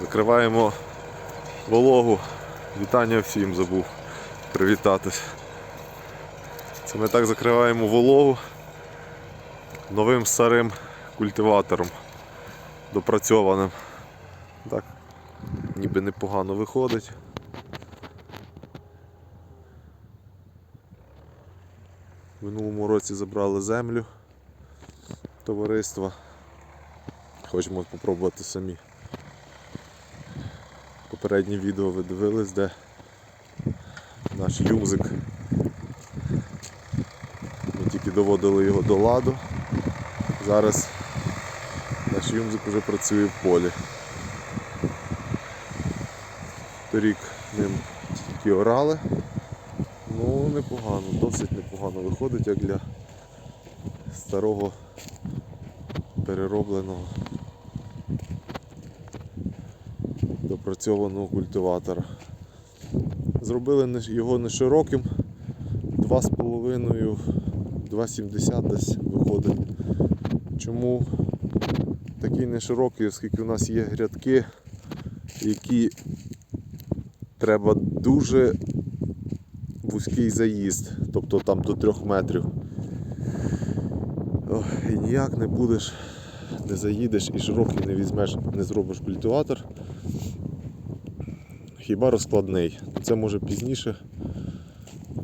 Закриваємо вологу. Вітання всім забув привітатись. Це ми так закриваємо вологу новим старим культиватором допрацьованим. Так, ніби непогано виходить. В минулому році забрали землю товариства. Хочемо спробувати самі. Попереднє відео ви дивились, де наш юмзик. Ми тільки доводили його до ладу. Зараз наш юмзик вже працює в полі. Торік ним тільки орали. Ну, непогано, досить непогано виходить, як для старого переробленого допрацьованого культиватора. Зробили його не широким, 2,5, 2,70 десь виходить. Чому такий не широкий, оскільки у нас є грядки, які треба дуже вузький заїзд, тобто там до 3 метрів. Ох, і ніяк не будеш, не заїдеш і широкий не візьмеш, не зробиш культиватор. Хіба розкладний. Це може пізніше.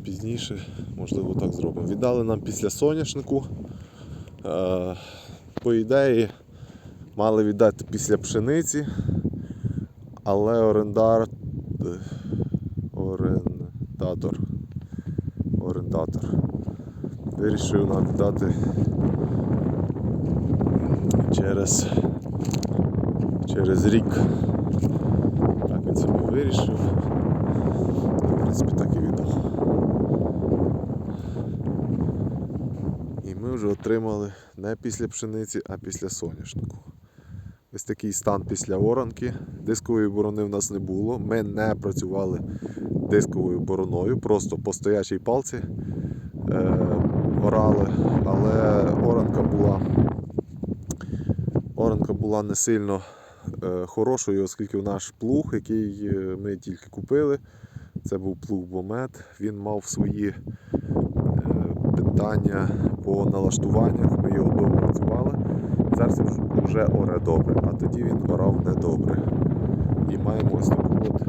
Пізніше, можливо, так зробимо. Віддали нам після соняшнику. Е, по ідеї, мали віддати після пшениці, але орендар. Орендатор. Орендатор. Вирішив нам віддати через, через рік. Так він собі вирішив. В принципі, так і віддав. І ми вже отримали не після пшениці, а після соняшнику. Ось такий стан після оранки. Дискової борони в нас не було. Ми не працювали дисковою бороною, просто по стоячій палці е, орали, але оранка була, була не сильно е, хорошою, оскільки наш плуг, який е, ми тільки купили, це був плуг Бомет, він мав свої е, питання по налаштуваннях, ми його допрацювали. Зараз він вже оре добре, а тоді він орав недобре. І маємо ось таку от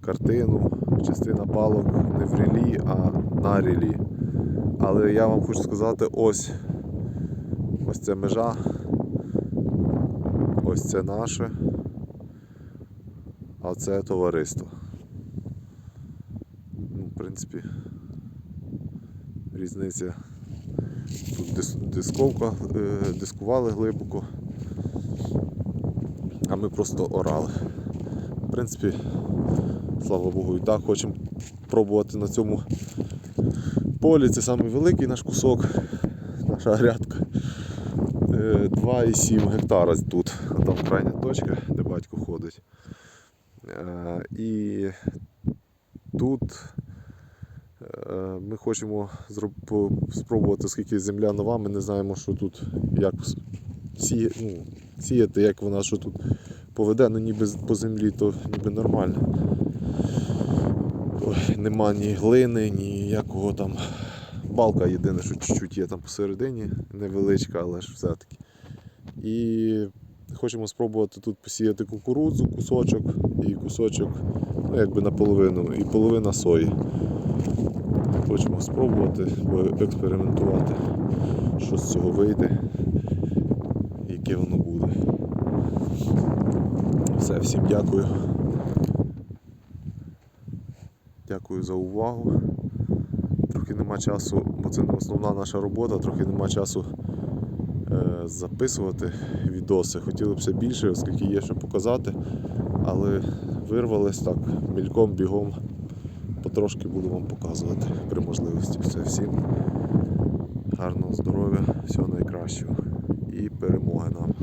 картину, частина палок не в рілі, а на рілі. Але я вам хочу сказати, ось ось це межа, ось це наше, а це товариство. Ну, в принципі, різниця. Тут дис, дисковка, е, дискували глибоко, а ми просто орали. В принципі, слава Богу, і так хочемо пробувати на цьому полі. Це самий великий наш кусок, наша грядка. Е, 2,7 гектара тут, а там крайня точка, де батько ходить. Е, І тут е, ми хочемо спробувати, оскільки земля нова, ми не знаємо, що тут як ну, сіяти, як вона що тут поведе, ну ніби по землі то ніби нормально. Ой, нема ні глини, ніякого там. Балка єдине, що чуть-чуть є там посередині, невеличка, але ж все-таки. І хочемо спробувати тут посіяти кукурудзу, кусочок і кусочок, ну якби наполовину, і половина сої. Хочемо спробувати, експериментувати, що з цього вийде, яке воно буде. Все, всім дякую. Дякую за увагу. Трохи нема часу, бо це основна наша робота, трохи нема часу е, записувати відоси. Хотіли б все більше, оскільки є що показати, але вирвались так, мільком, бігом. Потрошки буду вам показувати при можливості. Все всім. Гарного здоров'я, всього найкращого і перемоги нам.